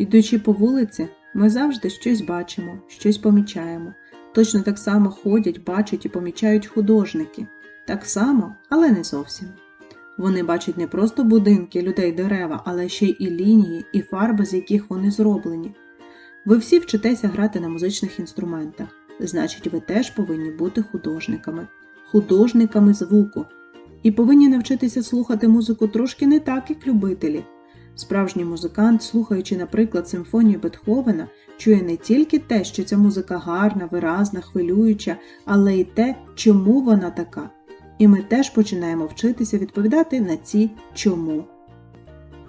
Йдучи по вулиці, ми завжди щось бачимо, щось помічаємо. Точно так само ходять, бачать і помічають художники. Так само, але не зовсім. Вони бачать не просто будинки, людей, дерева, але ще й і лінії, і фарби, з яких вони зроблені. Ви всі вчитеся грати на музичних інструментах, значить, ви теж повинні бути художниками, художниками звуку. І повинні навчитися слухати музику трошки не так, як любителі. Справжній музикант, слухаючи, наприклад, симфонію Бетховена, чує не тільки те, що ця музика гарна, виразна, хвилююча, але й те, чому вона така. І ми теж починаємо вчитися відповідати на ці чому.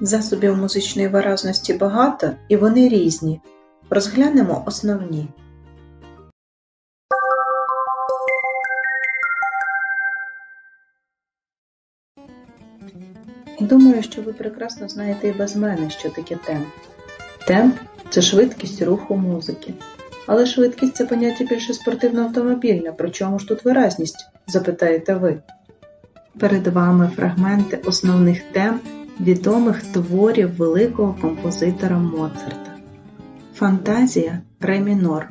Засобів музичної виразності багато і вони різні. Розглянемо основні. Думаю, що ви прекрасно знаєте і без мене, що таке темп. Темп це швидкість руху музики. Але швидкість це поняття більше спортивно-автомобільне, при чому ж тут виразність? запитаєте ви. Перед вами фрагменти основних тем відомих творів великого композитора Моцарта. Фантазія ре мінор.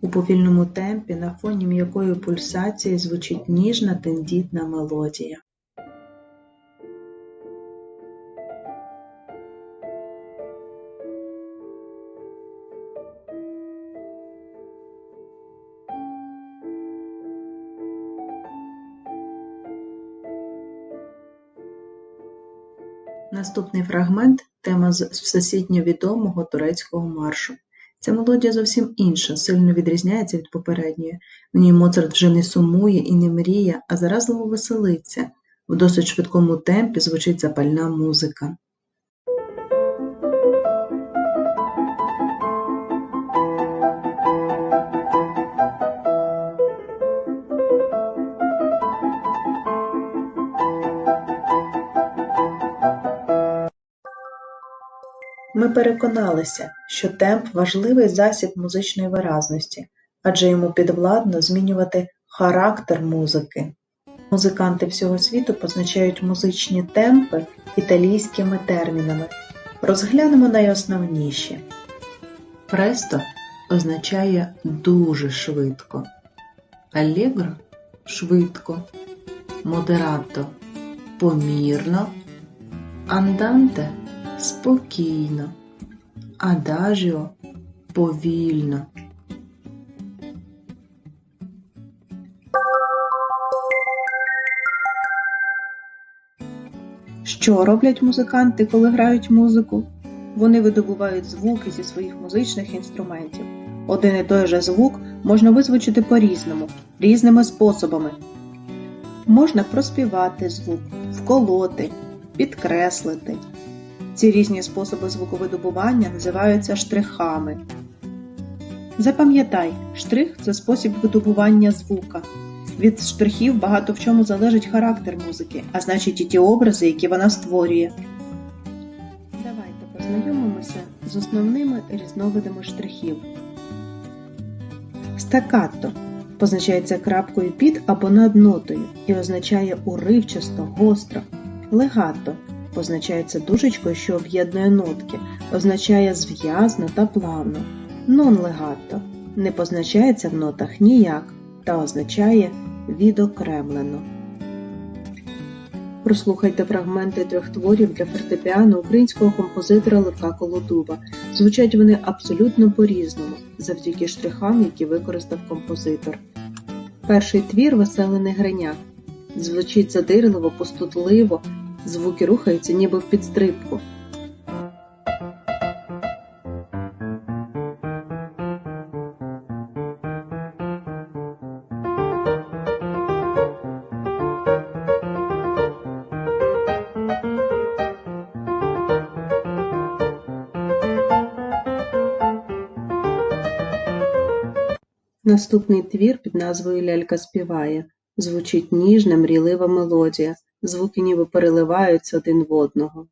У повільному темпі на фоні м'якої пульсації звучить ніжна тендітна мелодія. Наступний фрагмент тема з всесвітньо відомого турецького маршу. Ця мелодія зовсім інша, сильно відрізняється від попередньої. В ній Моцарт вже не сумує і не мріє, а заразливо веселиться. В досить швидкому темпі звучить запальна музика. Ми переконалися, що темп важливий засіб музичної виразності, адже йому підвладно змінювати характер музики. Музиканти всього світу позначають музичні темпи італійськими термінами. Розглянемо найосновніші. Престо означає дуже швидко, алегро швидко, модерато помірно, анданте спокійно, адажіо повільно. Що роблять музиканти, коли грають музику? Вони видобувають звуки зі своїх музичних інструментів. Один і той же звук можна визвучити по-різному, різними способами. Можна проспівати звук, вколоти, підкреслити. Ці різні способи звуковидобування називаються штрихами. Запам'ятай, штрих це спосіб видобування звука. Від штрихів багато в чому залежить характер музики, а значить і ті образи, які вона створює. Давайте познайомимося з основними різновидами штрихів. Стаккато позначається крапкою під або над нотою і означає уривчасто, гостро. Легато позначається дужечкою, що об'єднує нотки, означає зв'язно та плавно. Нон-легато не позначається в нотах ніяк та означає відокремлено. Прослухайте фрагменти трьох творів для фортепіано українського композитора Левка Колодуба. Звучать вони абсолютно по-різному, завдяки штрихам, які використав композитор. Перший твір Веселений Гриняк. Звучить задирливо, пустотливо, звуки рухаються ніби в підстрибку. Наступний твір під назвою Лялька співає. Звучить ніжна, мрійлива мелодія, Звуки ніби переливаються один в одного.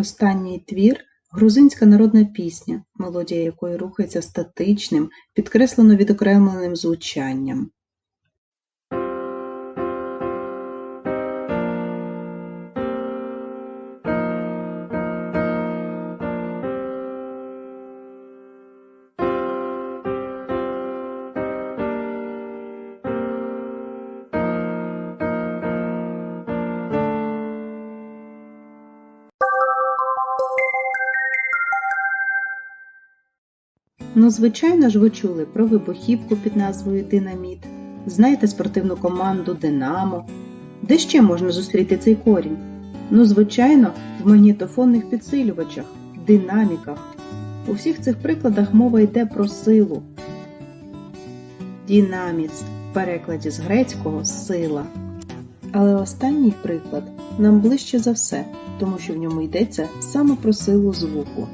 Останній твір грузинська народна пісня, мелодія якої рухається статичним, підкреслено відокремленим звучанням. Ну, звичайно ж, ви чули про вибухівку під назвою Динаміт, знаєте спортивну команду Динамо. Де ще можна зустріти цей корінь? Ну, звичайно, в магнітофонних підсилювачах, динаміках. У всіх цих прикладах мова йде про силу. Дінаміц в перекладі з грецького сила. Але останній приклад нам ближче за все, тому що в ньому йдеться саме про силу звуку.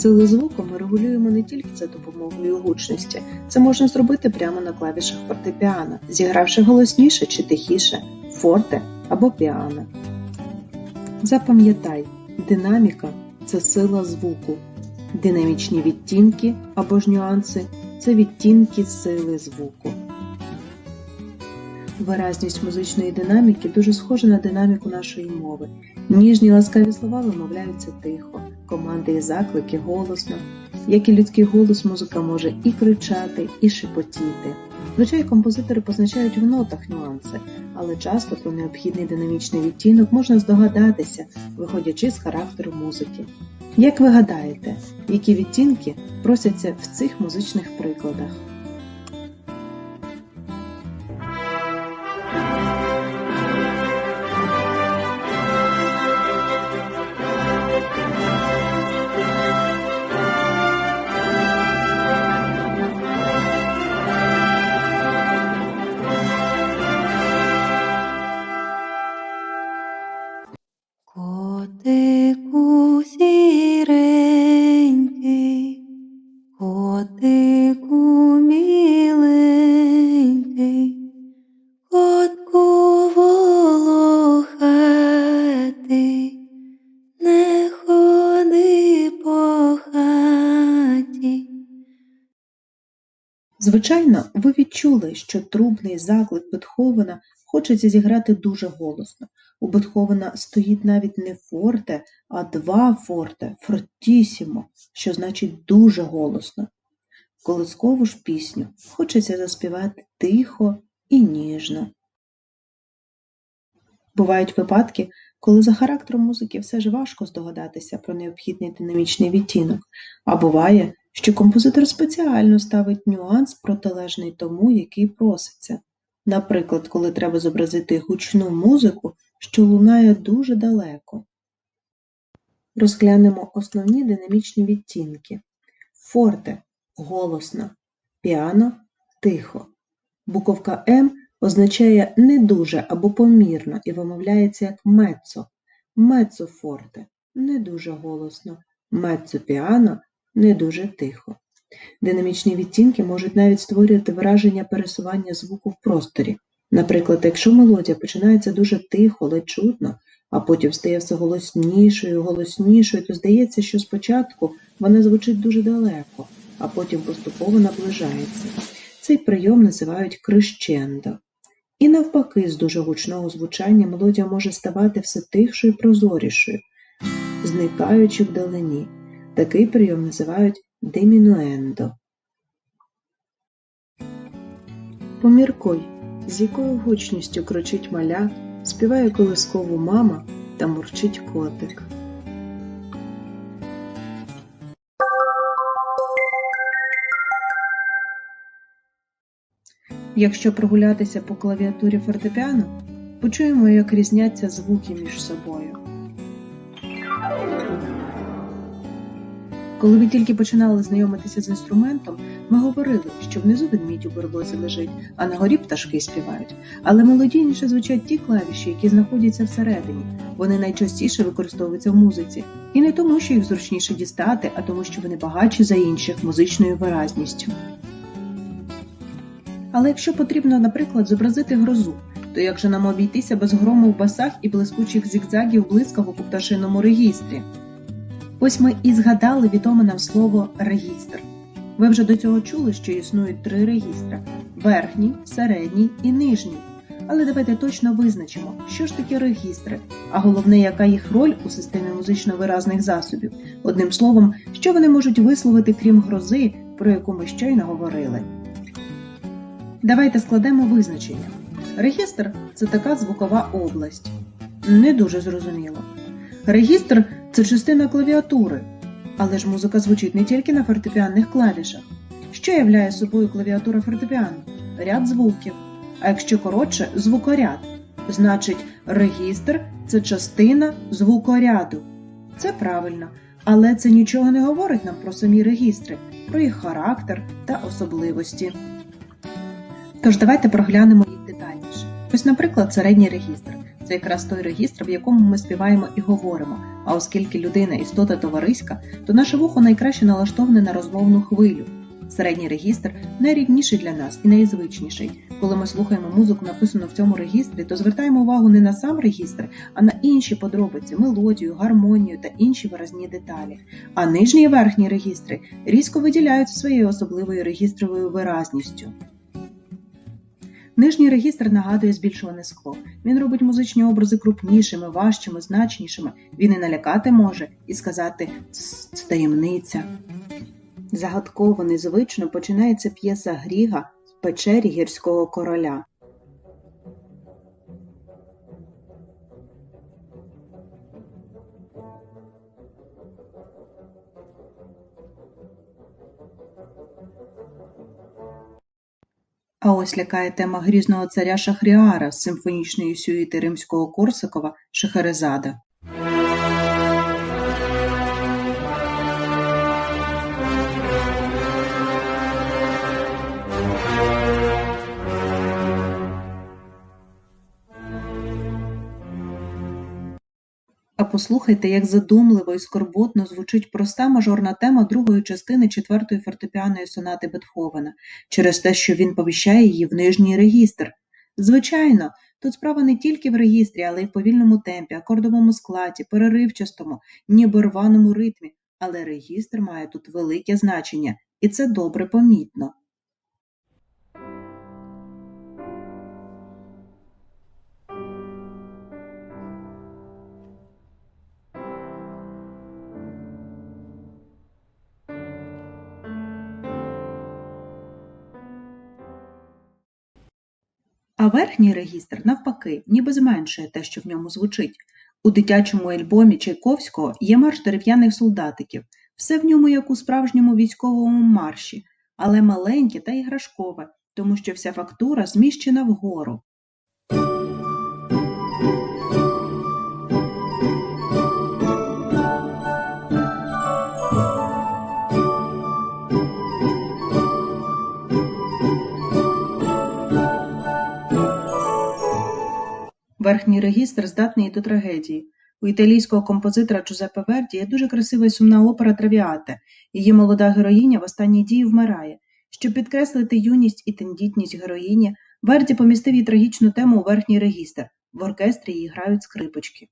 Силу звуку ми регулюємо не тільки за допомогою гучності, це можна зробити прямо на клавішах фортепіано, зігравши голосніше чи тихіше, форте або піано. Запам'ятай, динаміка це сила звуку, динамічні відтінки або ж нюанси це відтінки сили звуку. Виразність музичної динаміки дуже схожа на динаміку нашої мови. Ніжні ласкаві слова вимовляються тихо, команди і заклики голосно. Як і людський голос, музика може і кричати, і шепотіти. Звичайно, композитори позначають в нотах нюанси, але часто про необхідний динамічний відтінок можна здогадатися, виходячи з характеру музики. Як ви гадаєте, які відтінки просяться в цих музичних прикладах? Котику сіренький, котику міленький, котку волохатий, не ходи по хаті. Звичайно, ви відчули, що трубний заклик Бетховена хочеться зіграти дуже голосно. У Бетховена стоїть навіть не форте, а два форте, фортісімо, що значить дуже голосно. Колискову ж пісню хочеться заспівати тихо і ніжно. Бувають випадки, коли за характером музики все ж важко здогадатися про необхідний динамічний відтінок, а буває, що композитор спеціально ставить нюанс протилежний тому, який проситься. Наприклад, коли треба зобразити гучну музику, що лунає дуже далеко. Розглянемо основні динамічні відтінки. Форте голосно, піано тихо. Буковка М означає не дуже або помірно і вимовляється як меццо. Меццо форте не дуже голосно, меццо піано не дуже тихо. Динамічні відтінки можуть навіть створювати враження пересування звуку в просторі. Наприклад, якщо мелодія починається дуже тихо, ледь чутно, а потім стає все голоснішою, голоснішою, то здається, що спочатку вона звучить дуже далеко, а потім поступово наближається. Цей прийом називають крещендо. І навпаки, з дуже гучного звучання мелодія може ставати все тихшою і прозорішою, зникаючи вдалині. Такий прийом називають демінуендо. Поміркуй, з якою гучністю кричить маля, співає колискову мама та мурчить котик. Якщо прогулятися по клавіатурі фортепіано, почуємо, як різняться звуки між собою. Коли ви тільки починали знайомитися з інструментом, ми говорили, що внизу ведмідь у берлозі лежить, а на горі пташки співають. Але мелодійніше звучать ті клавіші, які знаходяться всередині. Вони найчастіше використовуються в музиці. І не тому, що їх зручніше дістати, а тому, що вони багатші за інших музичною виразністю. Але якщо потрібно, наприклад, зобразити грозу, То як же нам обійтися без грому в басах і блискучих зігзагів блискавок у пташиному регістрі? Ось ми і згадали відоме нам слово регістр. Ви вже до цього чули, що існують три регістри: верхній, середній і нижній. Але давайте точно визначимо, що ж таке регістри, а головне, яка їх роль у системі музично-виразних засобів. Одним словом, що вони можуть висловити крім грози, про яку ми щойно говорили. Давайте складемо визначення. Регістр це така звукова область. Не дуже зрозуміло. Регістр це частина клавіатури, але ж музика звучить не тільки на фортепіанних клавішах. Що являє собою клавіатура фортепіано? Ряд звуків. А якщо коротше, звукоряд. Значить, регістр це частина звукоряду. Це правильно, але це нічого не говорить нам про самі регістри, про їх характер та особливості. Тож давайте проглянемо їх детальніше. Ось, наприклад, середній регістр. Це якраз той регістр, в якому ми співаємо і говоримо. А оскільки людина істота товариська, то наше вухо найкраще налаштоване на розмовну хвилю. Середній регістр найрідніший для нас і найзвичніший. Коли ми слухаємо музику, написану в цьому регістрі, то звертаємо увагу не на сам регістр, а на інші подробиці, мелодію, гармонію та інші виразні деталі. А нижні і верхні регістри різко виділяються своєю особливою регістровою виразністю. Нижній регістр нагадує збільшуване скло. Він робить музичні образи крупнішими, важчими, значнішими. Він і налякати може, і сказати «Тс, це таємниця. Загадково незвично починається п'єса Гріга в печері гірського короля. А ось лякає тема грізного царя Шахріара з симфонічної сюїти римського Корсакова Шахерезада. Послухайте, як задумливо і скорботно звучить проста мажорна тема другої частини четвертої фортепіаної сонати Бетховена через те, що він поміщає її в нижній регістр. Звичайно, тут справа не тільки в регістрі, але й в повільному темпі, акордовому складі, переривчастому, ніби рваному ритмі, але регістр має тут велике значення, і це добре помітно. А верхній регістр, навпаки, ніби зменшує те, що в ньому звучить. У дитячому альбомі Чайковського є марш дерев'яних солдатиків. Все в ньому як у справжньому військовому марші, але маленьке та іграшкове, тому що вся фактура зміщена вгору. Регістр здатний до трагедії. У італійського композитора Джузеппе Верді є дуже красива і сумна опера Травіате. Її молода героїня в останній дії вмирає. Щоб підкреслити юність і тендітність героїні, Верді помістив її трагічну тему у верхній регістр. В оркестрі її грають скрипочки.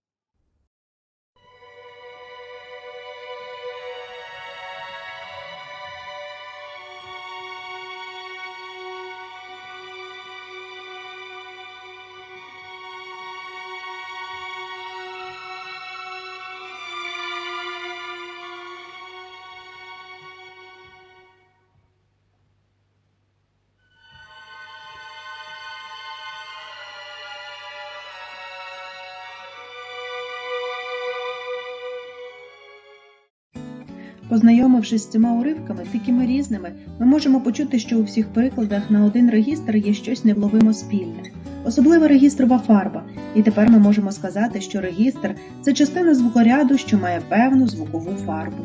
Познайомившись з цими уривками, такими різними, ми можемо почути, що у всіх прикладах на один регістр є щось невловимо спільне, особливо регістрова фарба, і тепер ми можемо сказати, що регістр це частина звукоряду, що має певну звукову фарбу.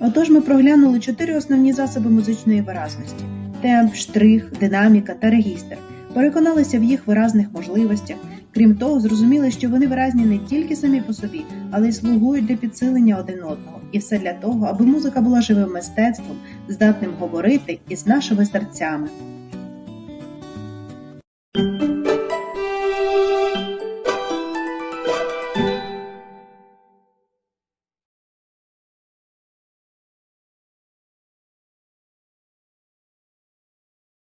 Отож ми проглянули чотири основні засоби музичної виразності: темп, штрих, динаміка та регістр. Переконалися в їх виразних можливостях. Крім того, зрозуміли, що вони виразні не тільки самі по собі, але й слугують для підсилення один одного. І все для того, аби музика була живим мистецтвом, здатним говорити із нашими серцями.